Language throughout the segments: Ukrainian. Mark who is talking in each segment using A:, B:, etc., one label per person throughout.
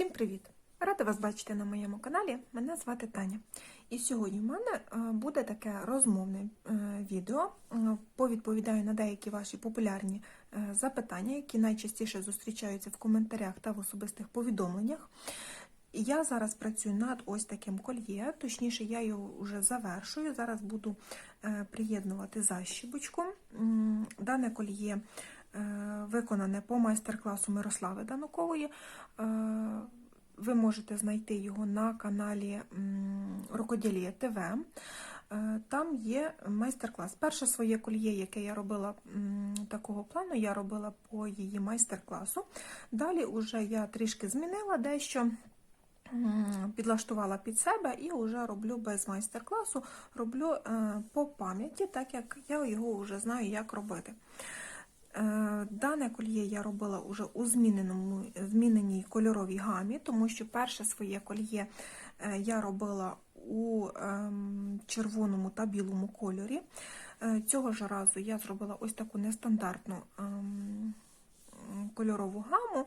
A: Всім привіт! Рада вас бачити на моєму каналі. Мене звати Таня. І сьогодні в мене е, буде таке розмовне е, відео. Е, Повідповідаю на деякі ваші популярні запитання, які найчастіше зустрічаються в коментарях та в особистих повідомленнях. Я зараз працюю над ось таким кольє, точніше, я його вже завершую. Зараз буду приєднувати защіпочку. М, Дане кольє виконане по майстер-класу Мирослави Данукової. Е, Ви можете знайти його на каналі Рукоділія ТВ. Е, Там є майстер-клас. Перше своє кольє, яке я робила такого плану, я робила по її майстер-класу. Далі вже я трішки змінила дещо. Підлаштувала під себе і вже роблю без майстер-класу, роблю е, по пам'яті, так як я його вже знаю, як робити. Е, Дане кольє я робила уже у зміненому, зміненій кольоровій гамі, тому що перше своє кольє е, я робила у ем, червоному та білому кольорі. Е, Цього ж разу я зробила ось таку нестандартну ем, кольорову гаму.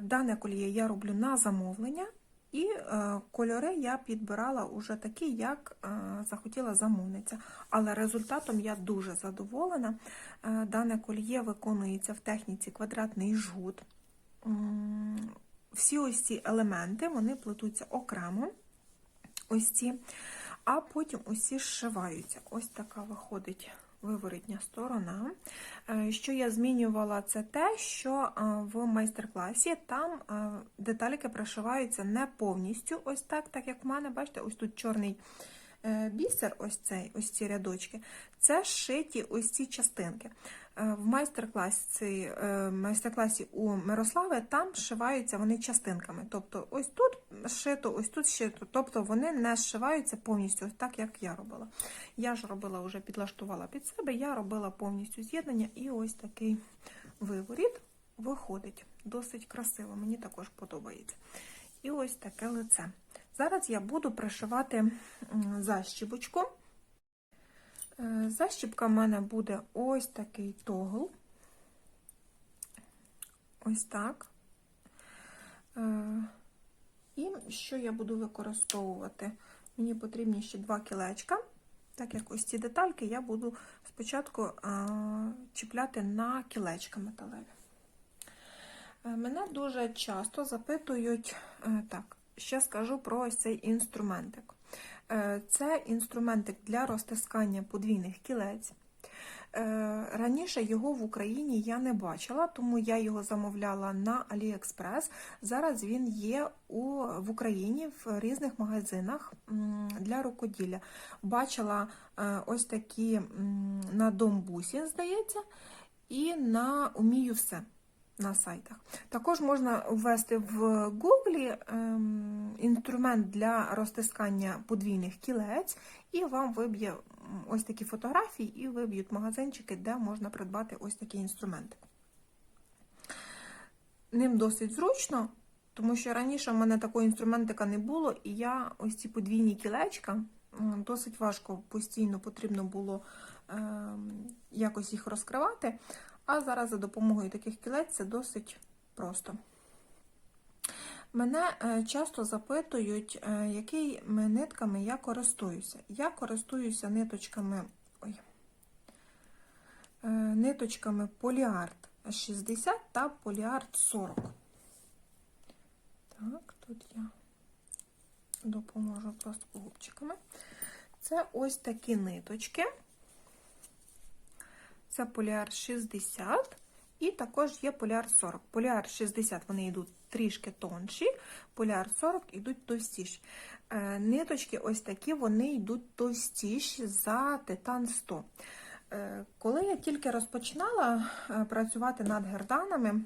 A: Дане кольє я роблю на замовлення, і е, кольори я підбирала уже такі, як е, захотіла замовниця. Але результатом я дуже задоволена. Е, Дане кольє виконується в техніці квадратний жгут. Всі ось ці елементи вони плетуться окремо. Ось ці, а потім усі зшиваються. Ось така виходить виворотня сторона. Е, Що я змінювала, це те, що е, в майстер-класі там деталіки прошиваються не повністю, ось так, так як в мене, бачите, ось тут чорний е, бісер, ось цей, ось ці рядочки, це шиті ось ці частинки. Е, В майстер-класі, е, майстер-класі у Мирослави там зшиваються вони частинками. Тобто ось тут шито, ось тут шито. Тобто вони не зшиваються повністю, ось так, як я робила. Я ж робила, вже підлаштувала під себе, я робила повністю з'єднання і ось такий виворіт виходить. Досить красиво, мені також подобається. І ось таке лице. Зараз я буду пришивати м, защіпочку. Е, Защіпка в мене буде ось такий тогл. Ось так. Е, І що я буду використовувати? Мені потрібні ще два кілечка. Так як ось ці детальки я буду спочатку е, чіпляти на кілечка металеві. Мене дуже часто запитують, так, ще скажу про ось цей інструментик. Е, Це інструментик для розтискання подвійних кілець. Е, Раніше його в Україні я не бачила, тому я його замовляла на AliExpress. Зараз він є у, в Україні в різних магазинах для рукоділля. Бачила е, ось такі на Домбусі, здається, і на Умію все на сайтах. Також можна ввести в Google ем, інструмент для розтискання подвійних кілець, і вам виб'є ось такі фотографії, і виб'ють магазинчики, де можна придбати ось такі інструменти. Ним досить зручно, тому що раніше в мене такого інструментика не було, і я ось ці подвійні кілечка досить важко постійно потрібно було ем, якось їх розкривати. А зараз за допомогою таких кілець це досить просто. Мене е, часто запитують, е, якими нитками я користуюся. Я користуюся ниточками, ой, е, ниточками Поліарт 60 та Поліарт 40. Так, тут я допоможу просто губчиками. Це ось такі ниточки. Це поліар 60 і також є поліар 40. Поліар 60 вони йдуть трішки тонші, поліар 40 йдуть товстіші. Е, Ниточки ось такі, вони йдуть товстіші за титан 100. Е, Коли я тільки розпочинала е, працювати над герданами,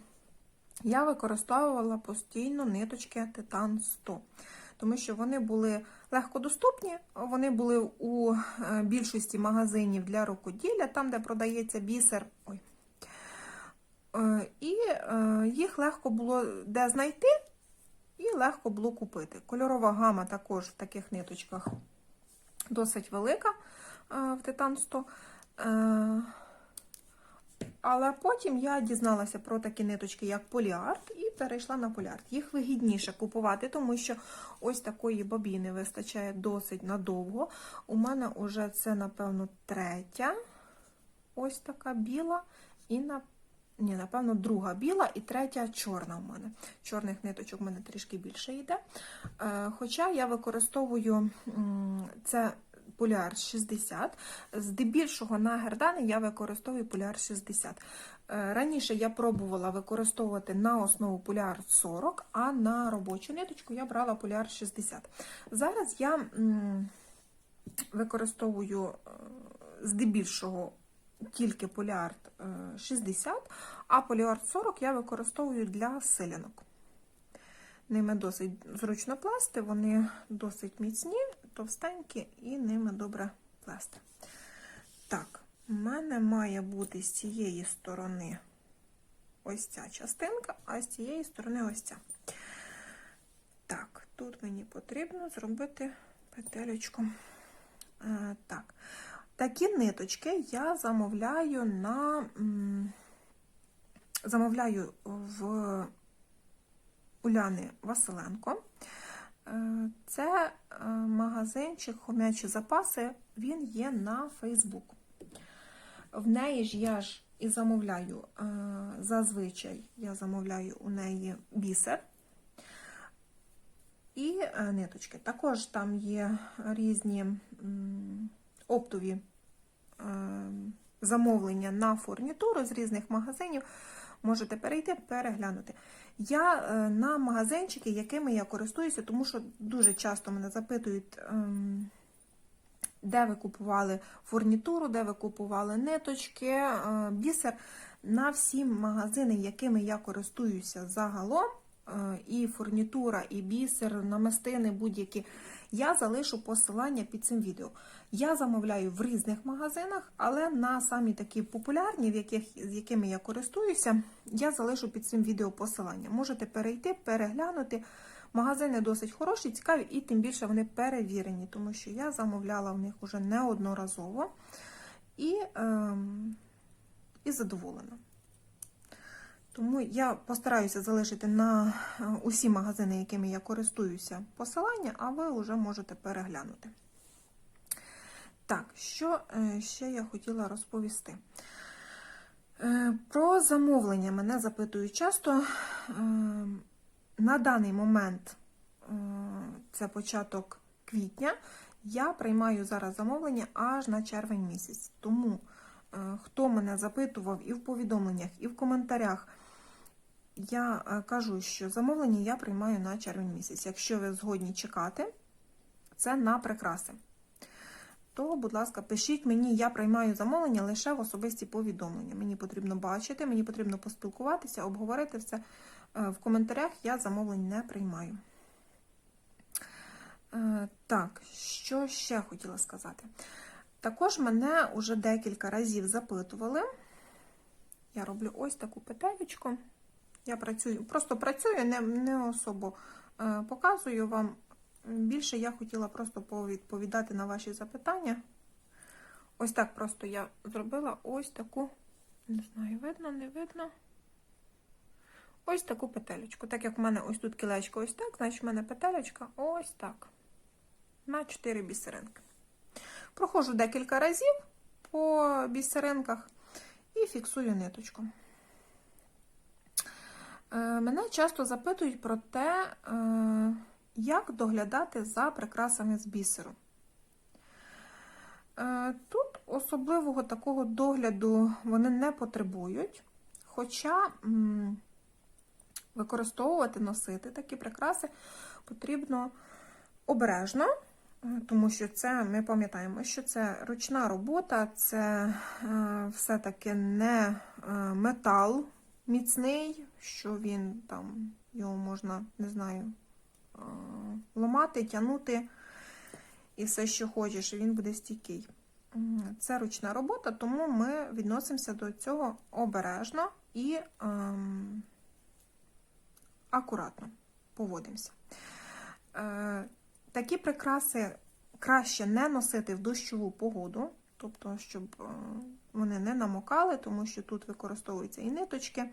A: я використовувала постійно ниточки титан 100 тому що вони були легкодоступні, вони були у е, більшості магазинів для рукоділля, там, де продається бісер. Ой. Е, І е, їх легко було де знайти, і легко було купити. Кольорова гама також в таких ниточках досить велика в Титан 100. Але потім я дізналася про такі ниточки, як поліарт, і перейшла на поліарт. Їх вигідніше купувати, тому що ось такої бобіни вистачає досить надовго. У мене вже це, напевно, третя. Ось така біла. І на ні, напевно, друга біла і третя чорна в мене. Чорних ниточок в мене трішки більше йде. Е, Хоча я використовую це поліар 60. Здебільшого на гердани я використовую поліар 60. Е, Раніше я пробувала використовувати на основу поліар 40, а на робочу ниточку я брала поліар 60. Зараз я використовую е, здебільшого тільки поліард е, 60, а поліард 40 я використовую для силянок. Ними досить зручно плести, вони досить міцні, товстенькі і ними добре плести. Так, у мене має бути з цієї сторони ось ця частинка, а з цієї сторони ось ця. Так, тут мені потрібно зробити петелечку. Е, так. Такі ниточки я замовляю на замовляю в Уляни Василенко. Е, Це е, магазинчик Хомячі запаси, він є на Фейсбук. В неї ж я ж і замовляю е, зазвичай я замовляю у неї бісер і ниточки. Також там є різні оптові замовлення на фурнітуру з різних магазинів. Можете перейти, переглянути. Я е, на магазинчики, якими я користуюся, тому що дуже часто мене запитують, ем, де ви купували фурнітуру, де ви купували ниточки, е, бісер. На всі магазини, якими я користуюся загалом, і фурнітура, і бісер, намистини будь-які, я залишу посилання під цим відео. Я замовляю в різних магазинах, але на самі такі популярні, в яких, з якими я користуюся, я залишу під цим відео посилання. Можете перейти, переглянути. Магазини досить хороші, цікаві, і тим більше вони перевірені, тому що я замовляла в них вже неодноразово і, ем, і задоволена. Тому я постараюся залишити на е, усі магазини, якими я користуюся, посилання, а ви вже можете переглянути. Так, що е, ще я хотіла розповісти? Е, Про замовлення мене запитують часто. На даний момент, це початок квітня, я приймаю зараз замовлення аж на червень місяць. Тому, хто мене запитував і в повідомленнях, і в коментарях, я е, кажу, що замовлення я приймаю на червень місяць. Якщо ви згодні чекати, це на прикраси. То, будь ласка, пишіть мені, я приймаю замовлення лише в особисті повідомлення. Мені потрібно бачити, мені потрібно поспілкуватися, обговорити все. Е, В коментарях я замовлень не приймаю. Е, Так, що ще хотіла сказати? Також мене вже декілька разів запитували. Я роблю ось таку петелечку. Я працюю, просто працюю, не, не особо е, показую вам. Більше я хотіла просто повідповідати на ваші запитання. Ось так просто я зробила ось таку, не знаю, видно, не видно. Ось таку петелечку. Так як в мене ось тут кілечко ось так, значить в мене петелечка ось так. На 4 бісеринки. Проходжу декілька разів по бісеринках і фіксую ниточку. Е, Мене часто запитують про те, е, як доглядати за прикрасами з бісеру. Е, Тут особливого такого догляду вони не потребують, хоча використовувати, носити такі прикраси потрібно обережно, тому що це ми пам'ятаємо, що це ручна робота, це все-таки не метал міцний, що він там його можна, не знаю, ламати, тягнути і все, що хочеш, і він буде стійкий. Це ручна робота, тому ми відносимося до цього обережно і ем, акуратно поводимося. Е, такі прикраси краще не носити в дощову погоду, тобто, щоб е, вони не намокали, тому що тут використовуються і ниточки,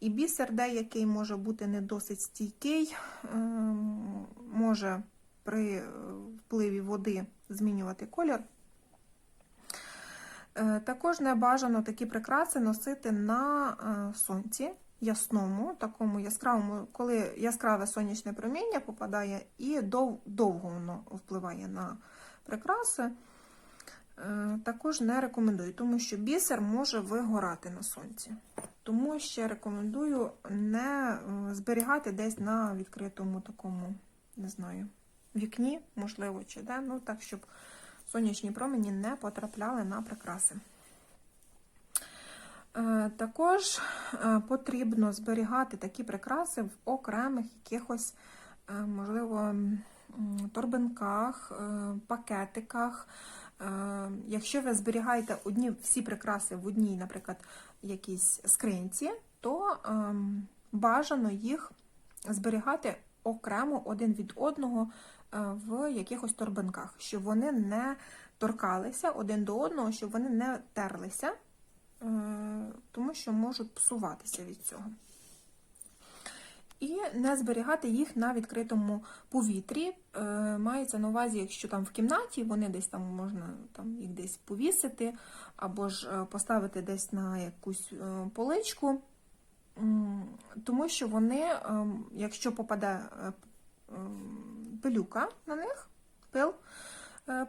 A: і бісер деякий може бути не досить стійкий, ем, може при впливі води змінювати колір. Е, Також не бажано такі прикраси носити на е, сонці ясному, такому яскравому, коли яскраве сонячне проміння попадає і довго воно впливає на прикраси. Е, Також не рекомендую, тому що бісер може вигорати на сонці. Тому ще рекомендую не е, зберігати десь на відкритому такому, не знаю, вікні, можливо, чи де, ну так, щоб сонячні промені не потрапляли на прикраси. Е, Також потрібно зберігати такі прикраси в окремих якихось, можливо, торбинках, пакетиках. Е, Якщо ви зберігаєте одні всі прикраси в одній, наприклад, якійсь скринці, то ем, бажано їх зберігати окремо один від одного е, в якихось торбинках, щоб вони не торкалися один до одного, щоб вони не терлися, е, тому що можуть псуватися від цього. І не зберігати їх на відкритому повітрі. Е, Мається на увазі, якщо там в кімнаті вони десь там можна там їх десь повісити, або ж е, поставити десь на якусь е, поличку, тому що вони, е, якщо попаде е, пилюка на них, пил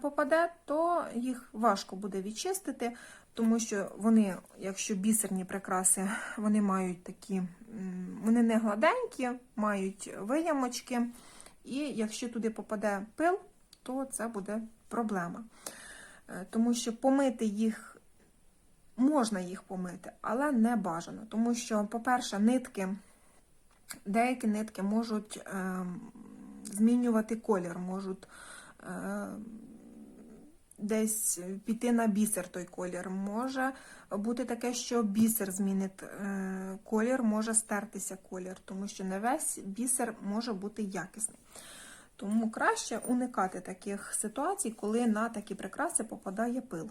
A: попаде, то їх важко буде відчистити, тому що вони, якщо бісерні прикраси, вони мають такі, вони не гладенькі, мають виямочки, і якщо туди попаде пил, то це буде проблема. Е, Тому що помити їх можна їх помити, але не бажано. Тому що, по-перше, нитки, деякі нитки можуть е, змінювати колір, можуть е, десь піти на бісер той колір. Може бути таке, що бісер змінить е, колір, може стертися колір, тому що не весь бісер може бути якісний. Тому краще уникати таких ситуацій, коли на такі прикраси попадає пил.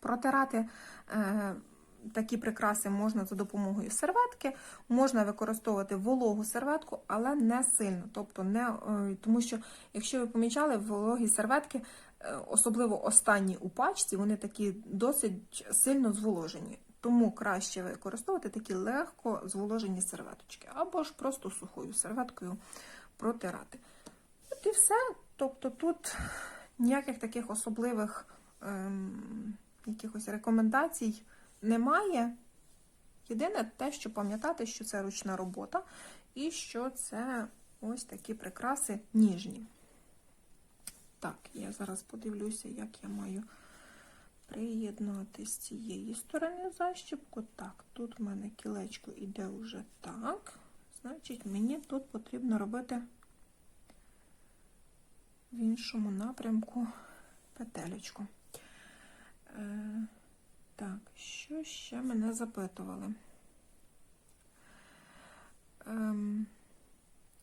A: Протирати е, такі прикраси можна за допомогою серветки, можна використовувати вологу серветку, але не сильно. Тобто не, е, Тому що, якщо ви помічали, вологі серветки, е, особливо останні у пачці, вони такі досить сильно зволожені. Тому краще використовувати такі легко зволожені серветочки, або ж просто сухою серветкою протирати. От і все. Тобто тут ніяких таких особливих ем, якихось рекомендацій немає. Єдине те, що пам'ятати, що це ручна робота і що це ось такі прикраси ніжні. Так, я зараз подивлюся, як я маю приєднати з цієї сторони защіпку. Так, тут в мене кілечко іде вже так. Значить, мені тут потрібно робити в іншому напрямку петелечку. Е, так, що ще мене запитували?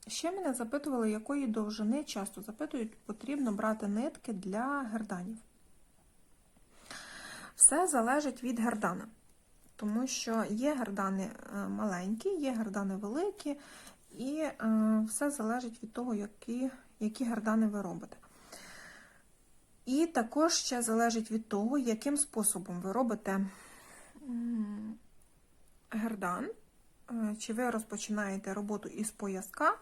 A: Ще мене запитували, якої довжини, часто запитують, потрібно брати нитки для герданів. Все залежить від гердана, тому що є гердани е, маленькі, є гердани великі, і е, все залежить від того, які, які гердани ви робите. І також ще залежить від того, яким способом ви робите гердан. Е, Чи ви розпочинаєте роботу із пояска,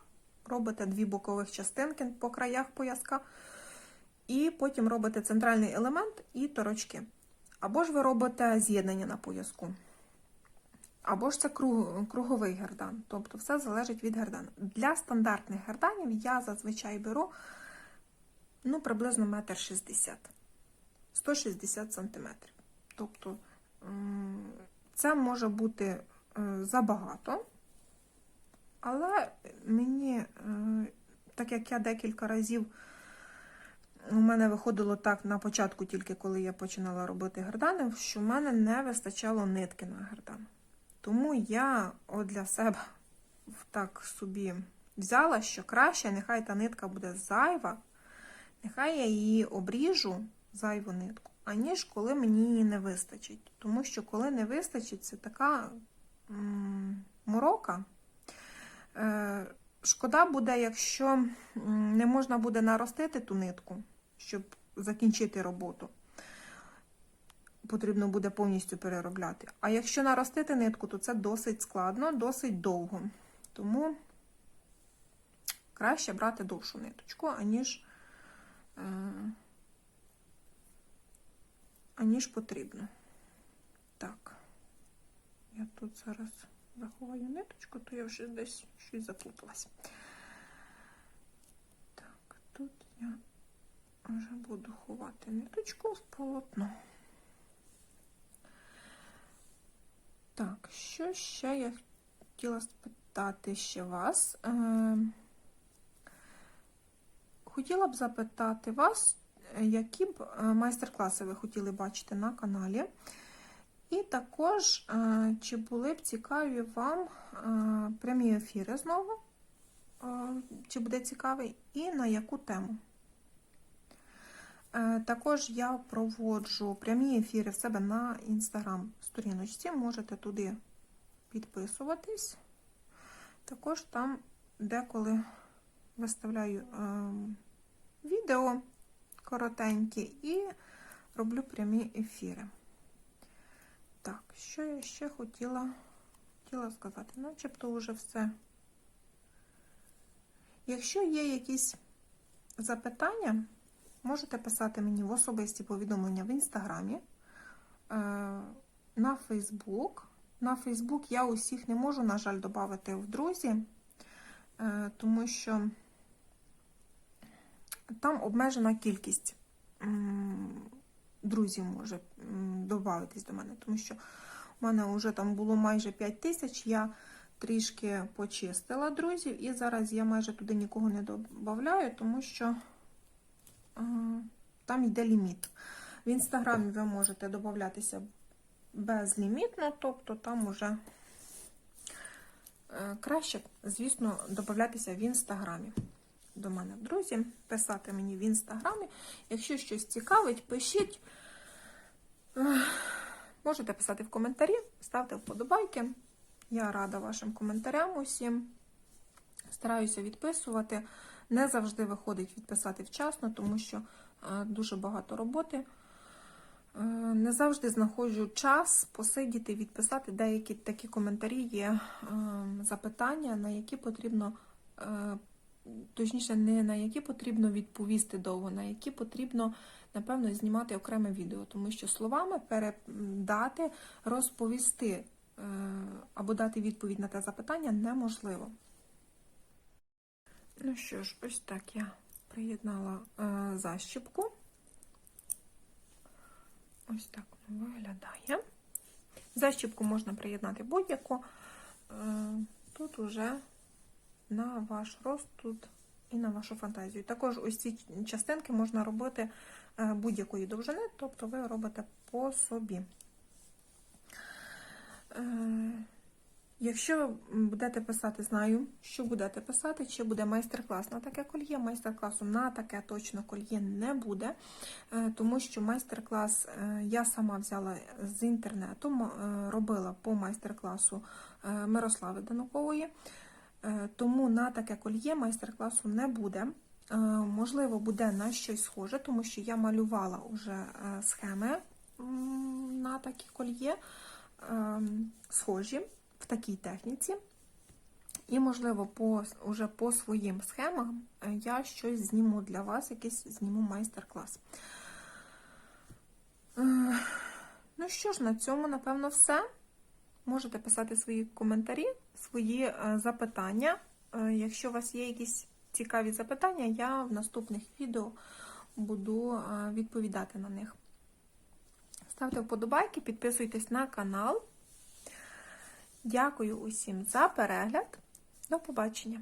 A: робите дві бокових частинки по краях пояска, і потім робите центральний елемент і торочки. Або ж ви робите з'єднання на пояску. Або ж це круг- круговий гердан. Тобто все залежить від гердану. Для стандартних герданів я зазвичай беру ну, приблизно метр шістдесят. 160 сантиметрів. Тобто це може бути е, забагато, але мені, е, так як я декілька разів у мене виходило так на початку, тільки коли я починала робити гердани, що в мене не вистачало нитки на гердан. Тому я от для себе так собі взяла, що краще, нехай та нитка буде зайва, нехай я її обріжу, зайву нитку, аніж коли мені її не вистачить. Тому що коли не вистачить, це така м, морока. Е, Шкода буде, якщо не можна буде наростити ту нитку, щоб закінчити роботу. Потрібно буде повністю переробляти. А якщо наростити нитку, то це досить складно, досить довго. Тому краще брати довшу ниточку, аніж, е, аніж потрібно. Так, я тут зараз заховаю ниточку, то я вже десь щось заплуталась. Так, тут я вже буду ховати ниточку в полотно. Так, що ще я хотіла спитати ще вас? Е, Хотіла б запитати вас, е, які б е, майстер-класи ви хотіли бачити на каналі. І також, е, чи були б цікаві вам е, прямі ефіри знову, е, чи буде цікавий, і на яку тему. Також я проводжу прямі ефіри в себе на інстаграм-сторіночці. Можете туди підписуватись. Також там деколи виставляю відео коротенькі і роблю прямі ефіри. Так, що я ще хотіла, хотіла сказати? Начебто вже все. Якщо є якісь запитання, можете писати мені в особисті повідомлення в інстаграмі, е, на Фейсбук. На Фейсбук я усіх не можу, на жаль, додати в друзі, е, тому що там обмежена кількість друзів може додатись до мене, тому що у мене вже там було майже 5 тисяч. Я трішки почистила друзів, і зараз я майже туди нікого не додаю, тому що там йде ліміт. В інстаграмі ви можете додатися безлімітно, тобто там уже е, краще, звісно, додатися в інстаграмі. До мене в друзі, писати мені в інстаграмі. Якщо щось цікавить, пишіть. Можете писати в коментарі, ставте вподобайки. Я рада вашим коментарям усім. Стараюся відписувати. Не завжди виходить відписати вчасно, тому що е, дуже багато роботи. Е, Не завжди знаходжу час посидіти, відписати. Деякі такі коментарі є е, запитання, на які потрібно, е, точніше, не на які потрібно відповісти довго, на які потрібно, напевно, знімати окреме відео, тому що словами передати, розповісти е, або дати відповідь на те запитання неможливо. Ну що ж, ось так я приєднала е, защіпку. Ось так виглядає. Защіпку можна приєднати будь-яку. Е, тут уже на ваш рост тут і на вашу фантазію. Також ось ці частинки можна робити е, будь-якої довжини, тобто ви робите по собі. Е, Якщо ви будете писати, знаю, що будете писати, чи буде майстер-клас на таке кольє. Майстер-класу на таке точно кольє не буде, е, тому що майстер-клас я сама взяла з інтернету, робила по майстер-класу Мирослави Данукової. Е, Тому на таке кольє майстер-класу не буде. Е, Можливо, буде на щось схоже, тому що я малювала вже е, схеми на такі кольє схожі в такій техніці. І, можливо, по, уже по своїм схемам я щось зніму для вас, якийсь зніму майстер-клас. Ну що ж, на цьому, напевно, все. Можете писати свої коментарі, свої е, запитання. Е, Якщо у вас є якісь цікаві запитання, я в наступних відео буду е, відповідати на них. Ставте вподобайки, підписуйтесь на канал. Дякую усім за перегляд. До побачення!